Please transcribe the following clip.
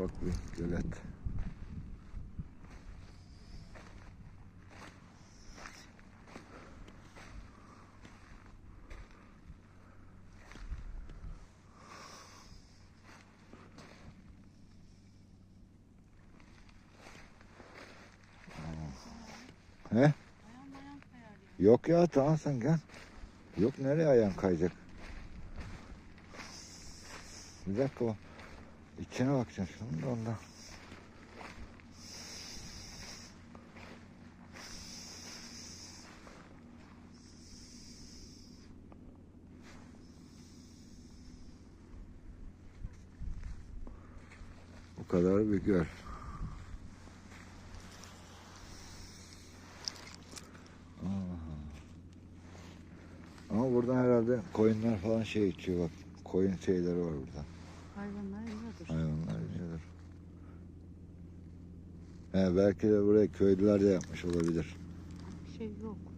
ufak bir gölet. He? Yok ya tamam sen gel. Yok nereye ayağın kayacak? Bir dakika o. İçine bakacaksın şunun da ondan. Bu kadar bir göl. Ama buradan herhalde koyunlar falan şey içiyor bak. Koyun şeyleri var burada. Hayvanlar yiyordur. Hayvanlar içiyorlar. He, belki de buraya köylüler de yapmış olabilir. Şey yok.